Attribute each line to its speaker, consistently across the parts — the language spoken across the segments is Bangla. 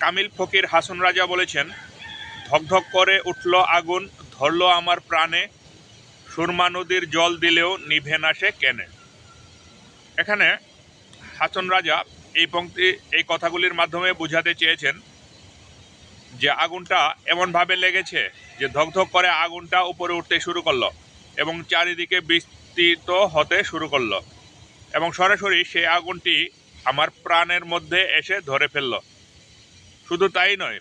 Speaker 1: কামিল ফকির হাসন রাজা বলেছেন ধকধক করে উঠল আগুন, ধরল আমার প্রাণে, সুরমা নদীর জল দিলেও নিভে না সে কেনে। এখানে হাসন রাজা এই পঙ্ক্তি এই কথাগুলির মাধ্যমে বোঝাতে চেয়েছেন যে আগুনটা এমনভাবে লেগেছে যে ধকধক করে আগুনটা উপরে উঠতে শুরু করল এবং চারিদিকে বিস্তৃত হতে শুরু করল এবং সরাসরি সেই আগুনটি আমার প্রাণের মধ্যে এসে ধরে ফেলল। শুধু তাই নয়,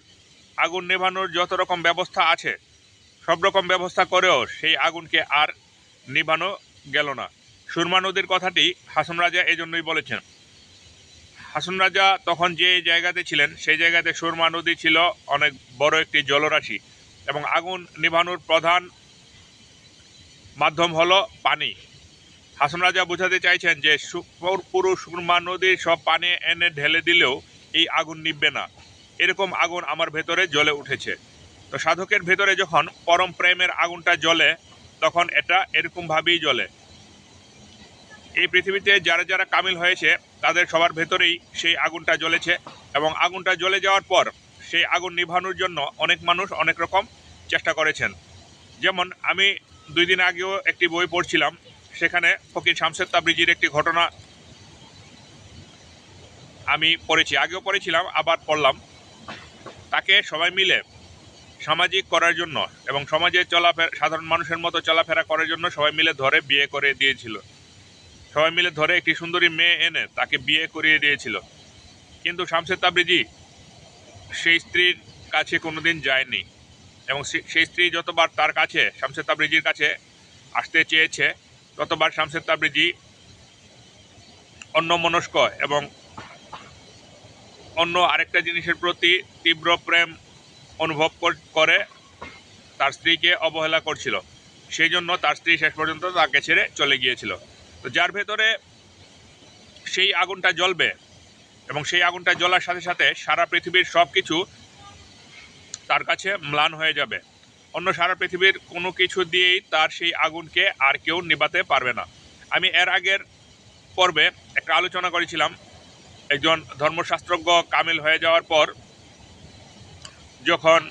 Speaker 1: আগুন নেভানোর যত রকম ব্যবস্থা আছে, সব রকম ব্যবস্থা করেও সেই আগুনকে আর নিভানো গেল না। সুরমা নদীর কথাটি হাসন রাজা এই জন্যই বলেছেন। হাসন রাজা তখন যে জায়গাতে ছিলেন, সেই জায়গাতে সুরমা নদী ছিল অনেক বড় একটি জলরাশি এবং আগুন নিভানোর প্রধান মাধ্যম হলো পানি। হাসন রাজা বোঝাতে চাইছেন যে পুরো সুরমা নদীর সব পানি এনে ঢেলে দিলেও এই আগুন নিববে না। এরকম আগুন আমার ভেতরে জ্বলে উঠেছে। তো সাধকের ভেতরে যখন পরম প্রেমের আগুনটা জ্বলে, তখন এটা এরকমভাবেই জ্বলে। এই পৃথিবীতে যারা যারা কামিল হয়েছে, তাদের সবার ভেতরেই সেই আগুনটা জ্বলেছে এবং আগুনটা জ্বলে যাওয়ার পর সেই আগুন নিভানোর জন্য অনেক মানুষ অনেক রকম চেষ্টা করেছেন। যেমন আমি দুই দিন আগেও একটি বই পড়ছিলাম, সেখানে ফকির শামসেদ তাবরিজির একটি ঘটনা আমি পড়েছি, আগেও পড়েছিলাম, আবার পড়লাম। তাকে সবাই মিলে সামাজিক করার জন্য এবং সমাজে চলাফেরা, সাধারণ মানুষের মতো চলাফেরা করার জন্য সবাই মিলে ধরে বিয়ে করে দিয়েছিল। সবাই মিলে ধরে একটি সুন্দরী মেয়ে এনে তাকে বিয়ে করিয়ে দিয়েছিল। কিন্তু শামসেদ তাবরিজি সেই স্ত্রীর কাছে কোনোদিন যায়নি এবং সেই স্ত্রী যতবার তার কাছে শামসেদ তাবরিজির কাছে আসতে চেয়েছে, ততবার শামসেদ তাবরিজি অন্য মনস্ক এবং অন্য আরেকটা জিনিসের প্রতি তীব্র প্রেম অনুভব কর- তার স্ত্রীকে অবহেলা করছিল। সেই জন্য তার স্ত্রী শেষ পর্যন্ত তাকে ছেড়ে চলে গিয়েছিল। তো যার ভেতরে সেই আগুনটা জ্বলবে এবং সেই আগুনটা জ্বলার সাথে সাথে সারা পৃথিবীর সব কিছু তার কাছে ম্লান হয়ে যাবে। অন্য সারা পৃথিবীর কোনো কিছু দিয়েই তার সেই আগুনকে আর কেউ নিভাতে পারবে না। আমি এর আগের পর্বে একটা আলোচনা করেছিলাম একজন ধর্মশাস্ত্রজ্ঞ কামিল হয়ে যাওয়ার পর যখন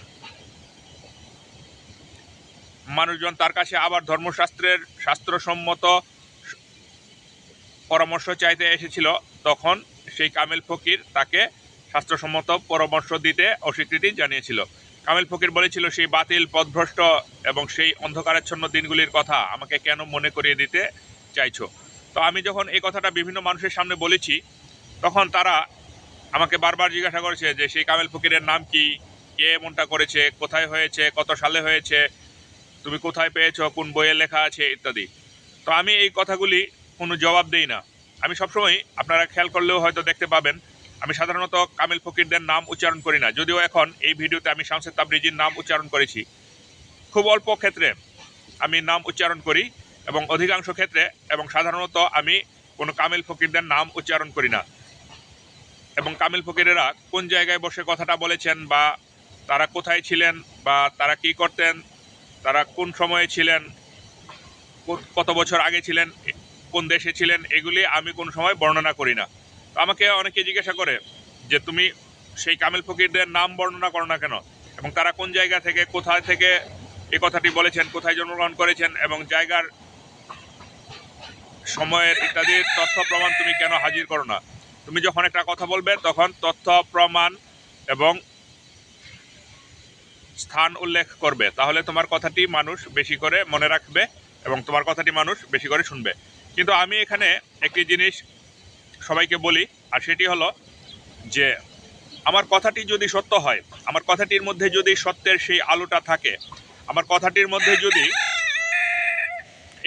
Speaker 1: মানুষজন তার কাছে আবার ধর্মশাস্ত্রের শাস্ত্রসম্মত পরামর্শ চাইতে এসেছিল, তখন সেই কামিল ফকির তাকে শাস্ত্রসম্মত পরামর্শ দিতে অস্বীকৃতি জানিয়েছিল। কামিল ফকির বলেছিল, সেই বাতিল পথভ্রষ্ট এবং সেই অন্ধকারাচ্ছন্ন দিনগুলির কথা আমাকে কেন মনে করিয়ে দিতে চাইছো? তো আমি যখন এই কথাটা বিভিন্ন মানুষের সামনে বলেছি তখন তারা আমাকে বারবার জিজ্ঞাসা করেছে যে সেই কামেল ফকিরের নাম কি? কে এমনটা করেছে? কোথায় হয়েছে? কত সালে হয়েছে? তুমি কোথায় পেয়েছ? কোন বইয়ে লেখা আছে? ইত্যাদি। তো আমি এই কথাগুলি কোনো জবাব দেই না। আমি সবসময় আপনারা খেয়াল করলেও হয়তো দেখতে পাবেন, আমি সাধারণত কামিল ফকিরদের নাম উচ্চারণ করি না। যদিও এখন এই ভিডিওতে আমি শামসেদ তাবরিজির নাম উচ্চারণ করেছি। খুব অল্প ক্ষেত্রে আমি নাম উচ্চারণ করি এবং অধিকাংশ ক্ষেত্রে এবং সাধারণত আমি কোনো কামিল ফকিরদের নাম উচ্চারণ করি না। এবং কামিল ফকিরেরা কোন জায়গায় বসে কথাটা বলেছেন বা তারা কোথায় ছিলেন বা তারা কি করতেন, তারা কোন সময়ে ছিলেন কত- বছর আগে ছিলেন কোন দেশে ছিলেন, এগুলি আমি কোন সময় বর্ণনা করি না। তো আমাকে অনেকে জিজ্ঞাসা করে যে তুমি সেই কামিল ফকিরদের নাম বর্ণনা করো না কেন? এবং তারা কোন জায়গা থেকে, কোথায় থেকে এই কথাটি বলেছেন, কোথায় জন্মগ্রহণ করেছেন এবং জায়গার সময়ের ইত্যাদি তথ্য প্রমাণ তুমি কেন হাজির করো না? তুমি যখন একটা কথা বলবে, তখন তথ্য, প্রমাণ এবং স্থান উল্লেখ করবে। তাহলে তোমার কথাটি মানুষ বেশি করে মনে রাখবে এবং তোমার কথাটি মানুষ বেশি করে শুনবে। কিন্তু আমি এখানে একটি জিনিস সবাইকে বলি, আর সেটি হলো যে, আমার কথাটি যদি সত্য হয়, আমার কথাটির মধ্যে যদি সত্যের সেই আলোটা থাকে, আমার কথাটির মধ্যে যদি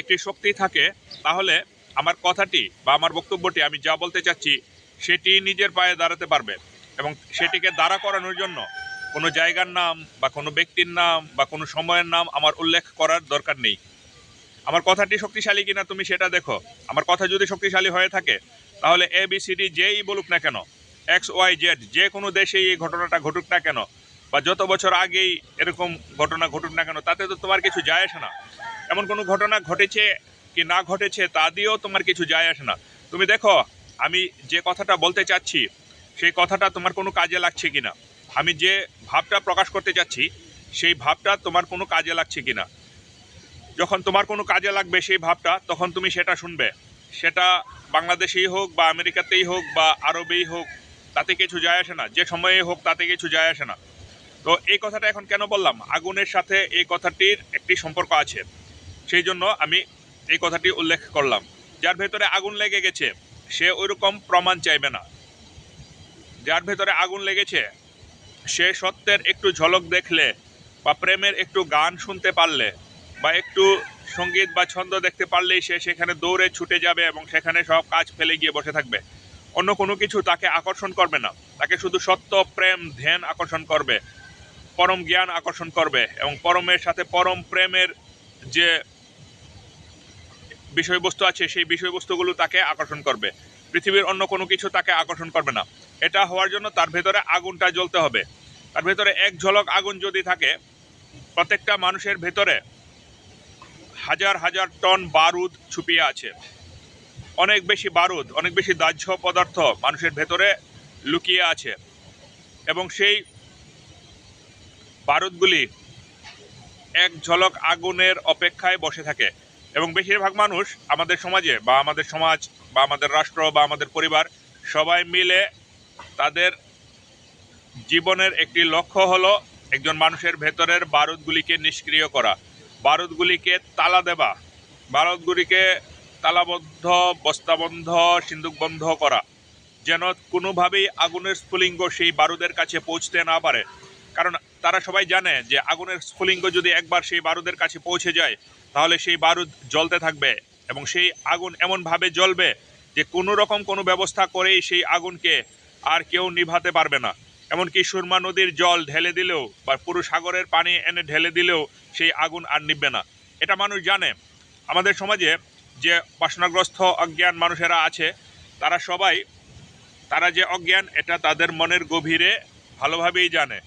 Speaker 1: একটি শক্তি থাকে, তাহলে আমার কথাটি বা আমার বক্তব্যটি আমি যা বলতে চাচ্ছি সেটি নিজের পায়ে দাঁড়াতে পারবে এবং সেটিকে দাঁড়া করানোর জন্য কোনো জায়গার নাম বা কোনো ব্যক্তির নাম বা কোনো সময়ের নাম আমার উল্লেখ করার দরকার নেই। আমার কথাটি শক্তিশালী কিনা তুমি সেটা দেখো। আমার কথা যদি শক্তিশালী হয়ে থাকে, তাহলে এ বি সি ডি যেই বলুক না কেন এক্স ওয়াই জেড যে কোনো দেশেই এই ঘটনাটা ঘটুক না কেন, বা যত বছর আগেই এরকম ঘটনা ঘটুক না কেন, তাতে তো তোমার কিছু যায় আসে না। এমন কোনো ঘটনা ঘটেছে কি না ঘটেছে, তা দিয়েও তোমার কিছু যায় আসে না। তুমি দেখো আমি যে কথাটা বলতে চাচ্ছি, সেই কথাটা তোমার কোনো কাজে লাগছে কিনা? আমি যে ভাবটা প্রকাশ করতে চাচ্ছি, সেই ভাবটা তোমার কোনো কাজে লাগছে কিনা? যখন তোমার কোনো কাজে লাগবে সেই ভাবটা, তখন তুমি সেটা শুনবে। সেটা বাংলাদেশেই হোক বা আমেরিকাতেই হোক বা আরবেই হোক, তাতে কিছু যায় আসে না। যে সময়ে হোক, তাতে কিছু যায় আসে না। তো এই কথাটা এখন কেন বললাম? আগুনের সাথে এই কথাটির একটি সম্পর্ক আছে। সেই জন্য আমি এই কথাটি উল্লেখ করলাম। যার ভেতরে আগুন লেগে গেছে। সে ওইরকম প্রমাণ চাইবে না। যার ভেতরে আগুন লেগেছে, সে সত্যের একটু ঝলক দেখলে বা প্রেমের একটু গান শুনতে পারলে বা একটু সংগীত বা ছন্দ দেখতে পারলেই সে সেখানে দৌড়ে ছুটে যাবে এবং সেখানে সব কাজ ফেলে গিয়ে বসে থাকবে। অন্য কোনো কিছু তাকে আকর্ষণ করবে না। তাকে শুধু সত্য, প্রেম, ধ্যান আকর্ষণ করবে, পরম জ্ঞান আকর্ষণ করবে এবং পরমের সাথে পরম প্রেমের যে বিষয়বস্তু আছে, সেই বিষয়বস্তুগুলো তাকে আকর্ষণ করবে। পৃথিবীর অন্য কোনো কিছু তাকে আকর্ষণ করবে না। এটা হওয়ার জন্য তার ভেতরে আগুনটা জ্বলতে হবে। তার ভেতরে এক ঝলক আগুন যদি থাকে, প্রত্যেকটা মানুষের ভেতরে হাজার হাজার টন বারুদ ছুপিয়ে আছে। অনেক বেশি বারুদ, অনেক বেশি দাহ্য পদার্থ মানুষের ভেতরে লুকিয়ে আছে। এবং সেই বারুদগুলি এক ঝলক আগুনের অপেক্ষায় বসে থাকে। এবং বেশিরভাগ মানুষ আমাদের সমাজে বা আমাদের সমাজ বা আমাদের রাষ্ট্র বা আমাদের পরিবার সবাই মিলে তাদের জীবনের একটি লক্ষ্য হলো একজন মানুষের ভেতরের বারুদগুলিকে নিষ্ক্রিয় করা। বারুদগুলিকে তালা দেবা বারুদগুলিকে তালাবদ্ধ, বস্তাবন্ধ, সিন্দুকবন্ধ করা, যেন কোনোভাবেই আগুনের স্ফুলিঙ্গ সেই বারুদের কাছে পৌঁছতে না পারে। কারণ তারা সবাই জানে যে আগুনের স্ফুলিঙ্গ যদি একবার সেই বারুদের কাছে পৌঁছে যায় তাহলে সেই বারুদ জ্বলতে থাকবে এবং সেই আগুন এমনভাবে জ্বলবে যে কোনো রকম কোনো ব্যবস্থা করেই সেই আগুনকে আর কেউ নিভাতে পারবে না। এমনকি সুরমা নদীর জল ঢেলে দিলেও বা পুরো সাগরের পানি এনে ঢেলে দিলেও সেই আগুন আর নিববে না। এটা মানুষ জানে। আমাদের সমাজে যে বাসনাগ্রস্ত অজ্ঞান মানুষেরা আছে, তারা সবাই, তারা যে অজ্ঞান, এটা তাদের মনের গভীরে ভালোভাবেই জানে।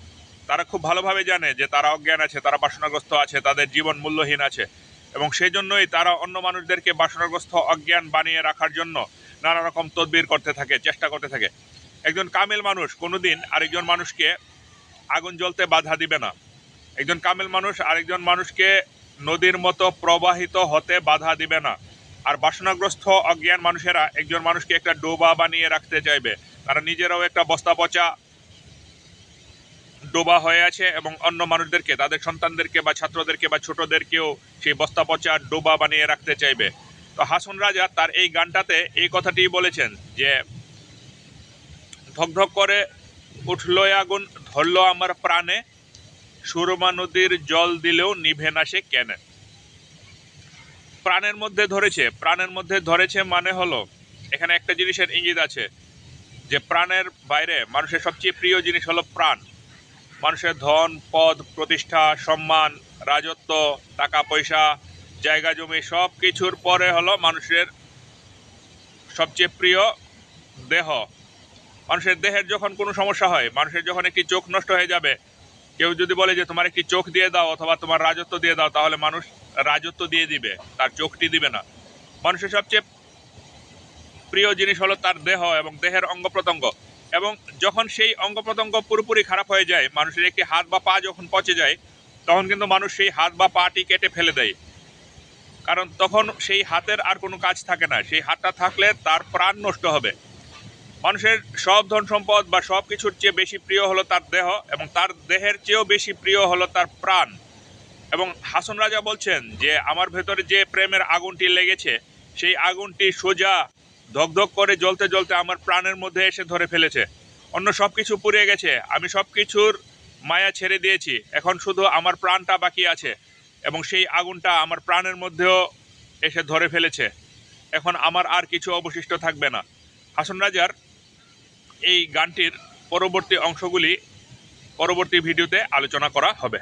Speaker 1: তারা খুব ভালোভাবে জানে যে তারা অজ্ঞান আছে, তারা বাসনাগ্রস্ত আছে, তাদের জীবন মূল্যহীন আছে। এবং সেই জন্যই তারা অন্য মানুষদেরকে বাসনাগ্রস্ত অজ্ঞান বানিয়ে রাখার জন্য নানা রকম তদবির করতে থাকে, চেষ্টা করতে থাকে। একজন কামেল মানুষ কোনোদিন আরেকজন মানুষকে আগুন জ্বলতে বাধা দিবে না। একজন কামেল মানুষ আরেকজন মানুষকে নদীর মতো প্রবাহিত হতে বাধা দিবে না। আর বাসনাগ্রস্ত অজ্ঞান মানুষেরা একজন মানুষকে একটা ডোবা বানিয়ে রাখতে চাইবে। তারা নিজেরাও একটা বস্তা পচা ডোবা হয়ে আছে এবং অন্য মানুষদেরকে, তাদের সন্তানদেরকে বা ছাত্রদেরকে বা ছোটদেরকেও সেই বস্তা পচা ডোবা বানিয়ে রাখতে চাইবে। তো হাসন রাজা তার এই গানটাতে এই কথাটি বলেছেন যে ধকধক করে উঠল আগুন, ধরলো আমার প্রাণে, সুরমা নদীর জল দিলেও নিভে না সে কেন। প্রাণের মধ্যে ধরেছে, প্রাণের মধ্যে ধরেছে মানে হলো, এখানে একটা জিনিসের ইঙ্গিত আছে যে, প্রাণের বাইরে মানুষের সবচেয়ে প্রিয় জিনিস হলো প্রাণ। মানুষের ধন, পদ, প্রতিষ্ঠা, সম্মান, রাজত্ব, টাকা, পয়সা, জায়গা, জমি, সব কিছুর পরে হলো মানুষের সবচেয়ে প্রিয় দেহ। মানুষের দেহের যখন কোনো সমস্যা হয়, মানুষের যখন একটি চোখ নষ্ট হয়ে যাবে, কেউ যদি বলে যে, তোমার একটি চোখ দিয়ে দাও অথবা তোমার রাজত্ব দিয়ে দাও তাহলে মানুষ রাজত্ব দিয়ে দিবে, তার চোখটি দিবে না। মানুষের সবচেয়ে প্রিয় জিনিস হলো তার দেহ এবং দেহের অঙ্গ প্রত্যঙ্গ। এবং যখন সেই অঙ্গ প্রত্যঙ্গ পুরোপুরি খারাপ হয়ে যায়, মানুষের একটি হাত বা পা যখন পচে যায়, তখন কিন্তু মানুষ সেই হাত বা পাটি কেটে ফেলে দেয়। কারণ তখন সেই হাতের আর কোনো কাজ থাকে না। সেই হাতটা থাকলে তার প্রাণ নষ্ট হবে। মানুষের সব ধন সম্পদ বা সব কিছুর চেয়ে বেশি প্রিয় হলো তার দেহ এবং তার দেহের চেয়েও বেশি প্রিয় হলো তার প্রাণ। এবং হাসন রাজা বলছেন যে, আমার ভেতরে যে প্রেমের আগুনটি লেগেছে, সেই আগুনটি সোজা ধকধক করে জ্বলতে জ্বলতে আমার প্রাণের মধ্যে এসে ধরে ফেলেছে। অন্য সব কিছু পুড়ে গেছে। আমি সব কিছুর মায়া ছেড়ে দিয়েছি। এখন শুধু আমার প্রাণটা বাকি আছে এবং সেই আগুনটা আমার প্রাণের মধ্যেও এসে ধরে ফেলেছে। এখন আমার আর কিছু অবশিষ্ট থাকবে না। হাসন রাজার এই গানটির পরবর্তী অংশগুলি পরবর্তী ভিডিওতে আলোচনা করা হবে।